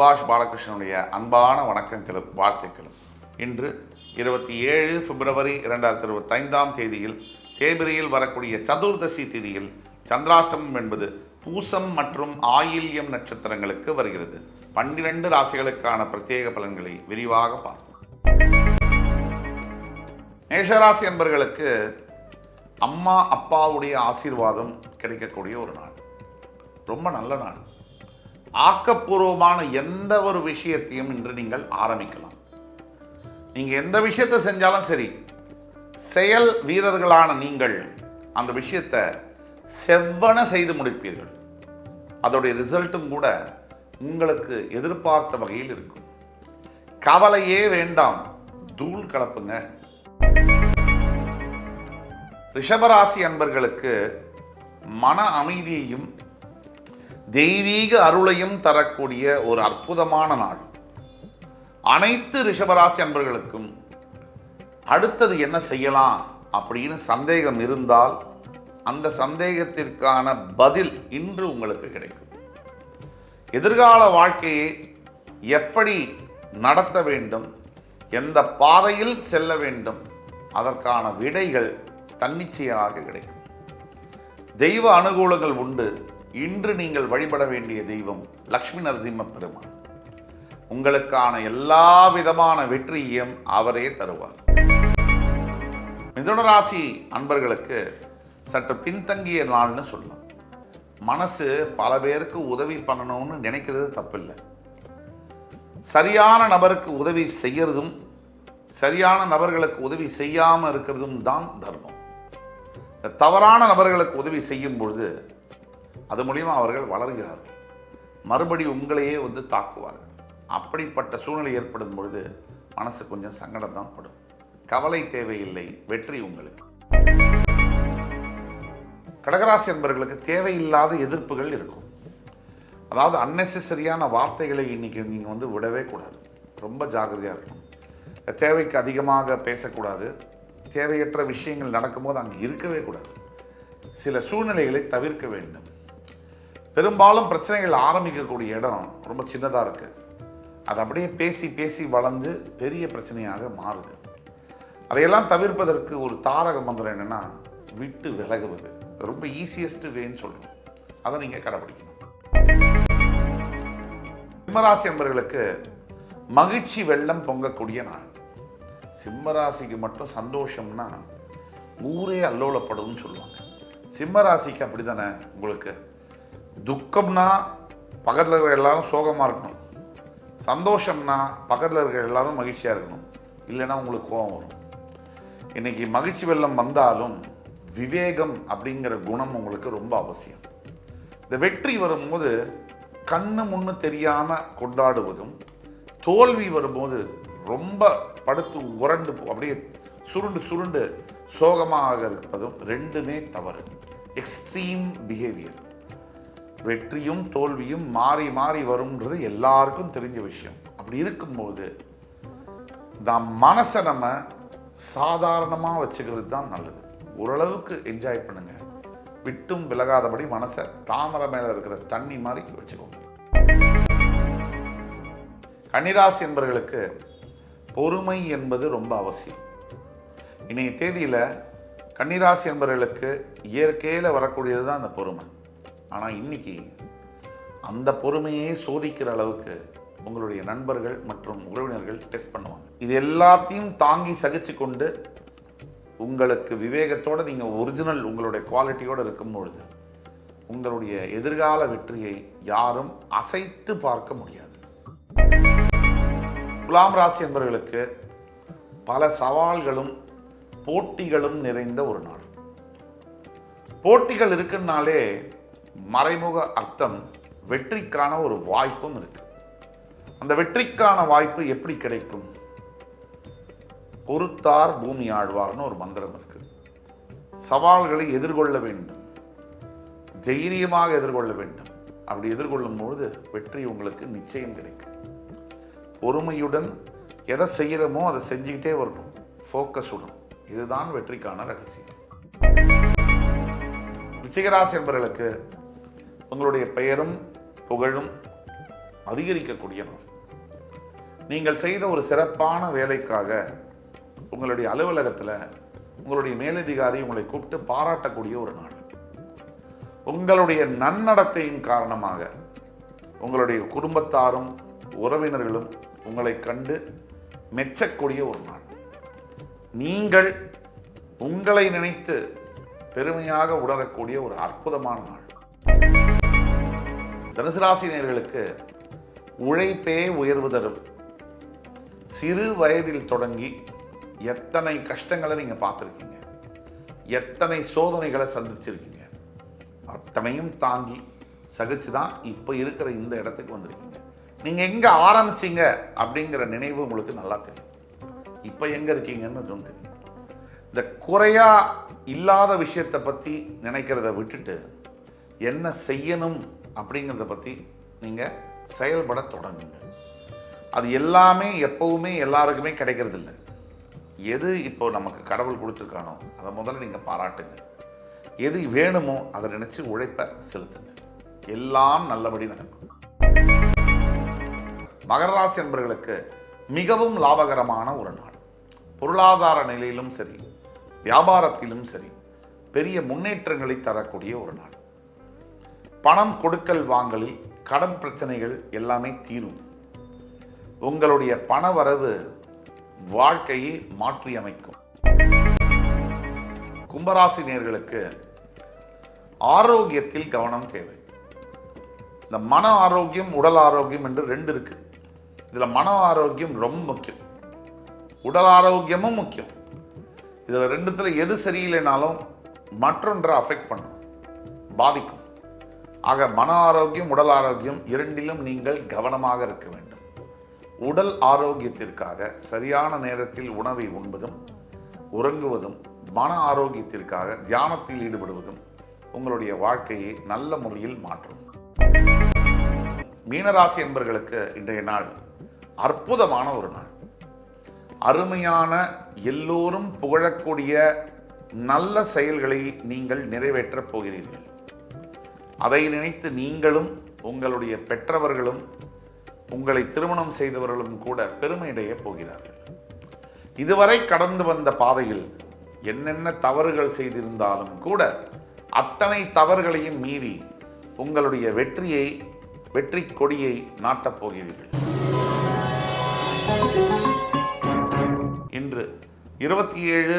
சுபாஷ் பாலகிருஷ்ணனுடைய அன்பான வணக்கங்களும் வாழ்த்துக்களும். இன்று இருபத்தி ஏழு பிப்ரவரி இரண்டாயிரத்தி இருபத்தைந்தாம் தேதியில் தேபிரியில் வரக்கூடிய சதுர்தசி திதியில் சந்திராஷ்டமம் என்பது பூசம் மற்றும் ஆயில்யம் நட்சத்திரங்களுக்கு வருகிறது. பன்னிரண்டு ராசிகளுக்கான பிரத்யேக பலன்களை விரிவாக பார்ப்போம். மேஷராசி என்பர்களுக்கு அம்மா அப்பாவுடைய ஆசீர்வாதம் கிடைக்கக்கூடிய ஒரு நாள். ரொம்ப நல்ல நாள். ஆக்கப்பூர்வமான எந்த ஒரு விஷயத்தையும் இன்று நீங்கள் ஆரம்பிக்கலாம். நீங்கள் எந்த விஷயத்தை செஞ்சாலும் சரி செயல் வீரர்களான நீங்கள் அந்த விஷயத்தை செவ்வன செய்து முடிப்பீர்கள். அதோடைய ரிசல்ட்டும் கூட உங்களுக்கு எதிர்பார்த்த வகையில் இருக்கும். கவலையே வேண்டாம் தூள் கலப்புங்க. ரிஷபராசி அன்பர்களுக்கு மன அமைதியையும் தெய்வீக அருளையும் தரக்கூடிய ஒரு அற்புதமான நாள். அனைத்து ரிஷபராசி அன்பர்களுக்கும் அடுத்தது என்ன செய்யலாம் அப்படின்னு சந்தேகம் இருந்தால் அந்த சந்தேகத்திற்கான பதில் இன்று உங்களுக்கு கிடைக்கும். எதிர்கால வாழ்க்கையை எப்படி நடத்த வேண்டும் எந்த பாதையில் செல்ல வேண்டும் அதற்கான விடைகள் தன்னிச்சையாக கிடைக்கும். தெய்வ அனுகூலங்கள் உண்டு. இன்று நீங்கள் வழிபட வேண்டிய தெய்வம் லக்ஷ்மி நரசிம்ம பெருமான் உங்களுக்கான எல்லா விதமான வெற்றியையும் அவரே தருவார். மிதுனராசி அன்பர்களுக்கு சற்று பின்தங்கிய நாள்னு சொல்லலாம். மனசு பல பேருக்கு உதவி பண்ணணும்னு நினைக்கிறது தப்பில்லை. சரியான நபருக்கு உதவி செய்யறதும் சரியான நபர்களுக்கு உதவி செய்யாமல் இருக்கிறதும் தான் தர்மம். தவறான நபர்களுக்கு உதவி செய்யும் பொழுது அது மூலியமா அவர்கள் வளர்கிறார்கள். மறுபடி உங்களையே வந்து தாக்குவார்கள். அப்படிப்பட்ட சூழ்நிலை ஏற்படும் பொழுது மனசு கொஞ்சம் சங்கடம் தான் படும். கவலை தேவையில்லை வெற்றி உங்களுக்கு. கடகராசி என்பவர்களுக்கு தேவையில்லாத எதிர்ப்புகள் இருக்கும். அதாவது அன்னெசரியான வார்த்தைகளை இன்னைக்கு நீங்கள் வந்து விடவே கூடாது. ரொம்ப ஜாக்கிரதையாக இருக்கணும். தேவைக்கு அதிகமாக பேசக்கூடாது. தேவையற்ற விஷயங்கள் நடக்கும்போது அங்கே இருக்கவே கூடாது. சில சூழ்நிலைகளை தவிர்க்க வேண்டும். பெரும்பாலும் பிரச்சனைகள் ஆரம்பிக்கக்கூடிய இடம் ரொம்ப சின்னதாக இருக்குது அது அப்படியே பேசி பேசி வளர்ந்து பெரிய பிரச்சனையாக மாறுது. அதையெல்லாம் தவிர்ப்பதற்கு ஒரு தாரக மந்திரம் என்னென்னா விட்டு விலகுவது. ரொம்ப ஈஸியஸ்ட் வேன்னு சொல்கிறோம் அதை நீங்கள் கடைப்பிடிக்கணும் சிம்மராசி நண்பர்களுக்கு மகிழ்ச்சி வெள்ளம் பொங்கக்கூடிய நாள். சிம்மராசிக்கு மட்டும் சந்தோஷம்னா ஊரே அல்லோலப்படும்னு சொல்லுவாங்க. சிம்மராசிக்கு அப்படி தானே உங்களுக்கு? துக்கம்னா பக்கத்தில் இருக்கிற எல்லாரும் சோகமாக இருக்கணும். சந்தோஷம்னா பக்கத்தில் இருக்கிற எல்லாரும் மகிழ்ச்சியாக இருக்கணும். இல்லைன்னா உங்களுக்கு கோபம் வரும். இன்னைக்கு மகிழ்ச்சி வெள்ளம் வந்தாலும் விவேகம் அப்படிங்கிற குணம் உங்களுக்கு ரொம்ப அவசியம். இந்த வெற்றி வரும்போது கண்ணு முன்னு தெரியாமல் கொண்டாடுவதும் தோல்வி வரும்போது ரொம்ப படுத்து உரண்டு அப்படியே சுருண்டு சுருண்டு சோகமாக இருப்பதும் ரெண்டுமே தவறு. எக்ஸ்ட்ரீம் பிஹேவியர் வெற்றியும் தோல்வியும் மாறி மாறி வரும்ன்றது எல்லாருக்கும் தெரிஞ்ச விஷயம். அப்படி இருக்கும்போது நாம் மனசை நம்ம சாதாரணமாக வச்சுக்கிறது தான் நல்லது. ஓரளவுக்கு என்ஜாய் பண்ணுங்க. விட்டும் விலகாதபடி மனசை தாமரை மேலே இருக்கிற தண்ணி மாதிரி வச்சுக்கோங்க. கன்னிராசி என்பவர்களுக்கு பொறுமை என்பது ரொம்ப அவசியம். இன்றைய தேதியில் கன்னிராசி என்பவர்களுக்கு இயற்கையில் வரக்கூடியது தான் அந்த பொறுமை. ஆனால் இன்னைக்கு அந்த பொறுமையே சோதிக்கிற அளவுக்கு உங்களுடைய நண்பர்கள் மற்றும் உறவினர்கள் டெஸ்ட் பண்ணுவாங்க. இது எல்லாத்தையும் தாங்கி சகிச்சு கொண்டு உங்களுக்கு விவேகத்தோட நீங்கள் ஒரிஜினல் உங்களுடைய குவாலிட்டியோடு இருக்கும் பொழுது உங்களுடைய எதிர்கால வெற்றியை யாரும் அசைத்து பார்க்க முடியாது. குலாம் ராசி என்பவர்களுக்கு பல சவால்களும் போட்டிகளும் நிறைந்த ஒரு நாள். போட்டிகள் இருக்குன்னாலே மறைமுக அர்த்தம் வெற்றிக்கான ஒரு வாய்ப்பும் இருக்கு. அந்த வெற்றிக்கான வாய்ப்பு எப்படி கிடைக்கும்? பொறுத்தார் பூமி ஆழ்வார்னு ஒரு மந்திரம் இருக்கு. சவால்களை எதிர்கொள்ள வேண்டும். தைரியமாக எதிர்கொள்ள வேண்டும். அப்படி எதிர்கொள்ளும் பொழுது வெற்றி உங்களுக்கு நிச்சயம் கிடைக்கும். பொறுமையுடன் எதை செய்கிறோமோ அதை செஞ்சுக்கிட்டே வரணும். ஃபோக்கஸ் ஃபோக்கஸுடன் இதுதான் வெற்றிக்கான ரகசியம். ரிச்சிகராசி என்பவர்களுக்கு உங்களுடைய பெயரும் புகழும் அதிகரிக்கக்கூடிய நாள் நீங்கள் செய்த ஒரு சிறப்பான வேலைக்காக உங்களுடைய அலுவலகத்தில் உங்களுடைய மேலதிகாரி உங்களை கூப்பிட்டு பாராட்டக்கூடிய ஒரு நாள். உங்களுடைய நன்னடத்தையின் காரணமாக உங்களுடைய குடும்பத்தாரும் உறவினர்களும் உங்களை கண்டு மெச்சக்கூடிய ஒரு நாள். நீங்கள் உங்களை நினைத்து பெருமையாக உணரக்கூடிய ஒரு அற்புதமான நாள். தனுசு ராசினியர்களுக்கு உழைப்பே உயர்வு தரும். சிறு வயதில் தொடங்கி எத்தனை கஷ்டங்களை நீங்கள் பார்த்துருக்கீங்க? எத்தனை சோதனைகளை சந்திச்சிருக்கீங்க? அத்தனையும் தாங்கி சகிச்சு தான் இப்போ இருக்கிற இந்த இடத்துக்கு வந்திருக்கீங்க. நீங்கள் எங்கே ஆரம்பிச்சிங்க அப்படிங்கிற நினைவு உங்களுக்கு நல்லா தெரியும். இப்போ எங்கே இருக்கீங்கன்னு அதுவும் தெரியும். இந்த குறையா இல்லாத விஷயத்தை பற்றி நினைக்கிறத விட்டுட்டு என்ன செய்யணும் அப்படிங்கிறத பற்றி நீங்கள் செயல்பட தொடங்குங்க. அது எல்லாமே எப்பவுமே எல்லாருக்குமே கிடைக்கிறது இல்லை எது இப்போ நமக்கு கடவுள் கொடுத்துருக்கானோ அதை முதல்ல நீங்கள் பாராட்டுங்க. எது வேணுமோ அதை நினச்சி உழைப்ப செலுத்துங்க. எல்லாம் நல்லபடி நடக்கும். மகர ராசி என்பர்களுக்கு மிகவும் லாபகரமான ஒரு நாள். பொருளாதார நிலையிலும் சரி வியாபாரத்திலும் சரி பெரிய முன்னேற்றங்களை தரக்கூடிய ஒரு நாள். பணம் கொடுக்கல் வாங்கலில் கடன் பிரச்சனைகள் எல்லாமே தீரும். உங்களுடைய பண வரவு வாழ்க்கையை மாற்றி அமைக்கும் கும்பராசி நேர்களுக்கு ஆரோக்கியத்தில் கவனம் தேவை. இந்த மன ஆரோக்கியம் உடல் ஆரோக்கியம் என்று ரெண்டு இருக்கு. இதில் மன ஆரோக்கியம் ரொம்ப முக்கியம். உடல் ஆரோக்கியமும் முக்கியம். இதில் ரெண்டுத்தில் எது சரியில்லைனாலும் மற்றொன்றை அஃபெக்ட் பண்ணும். பாதிக்கும். ஆக மன ஆரோக்கியம் உடல் ஆரோக்கியம் இரண்டிலும் நீங்கள் கவனமாக இருக்க வேண்டும். உடல் ஆரோக்கியத்திற்காக சரியான நேரத்தில் உணவை உண்பதும் உறங்குவதும் மன ஆரோக்கியத்திற்காக தியானத்தில் ஈடுபடுவதும் உங்களுடைய வாழ்க்கையை நல்ல முறையில் மாற்றும். மீனராசி என்பர்களுக்கு இன்றைய நாள் அற்புதமான ஒரு நாள். அருமையான எல்லோரும் புகழக்கூடிய நல்ல செயல்களை நீங்கள் நிறைவேற்றப் போகிறீர்கள். அதை நினைத்து நீங்களும் உங்களுடைய பெற்றவர்களும் உங்களை திருமணம் செய்தவர்களும் கூட பெருமையடைய போகிறார்கள். இதுவரை கடந்து வந்த பாதையில் என்னென்ன தவறுகள் செய்திருந்தாலும் கூட அத்தனை தவறுகளையும் மீறி உங்களுடைய வெற்றியை வெற்றி கொடியை நாட்டப் போகிறீர்கள். இன்று இருபத்தி ஏழு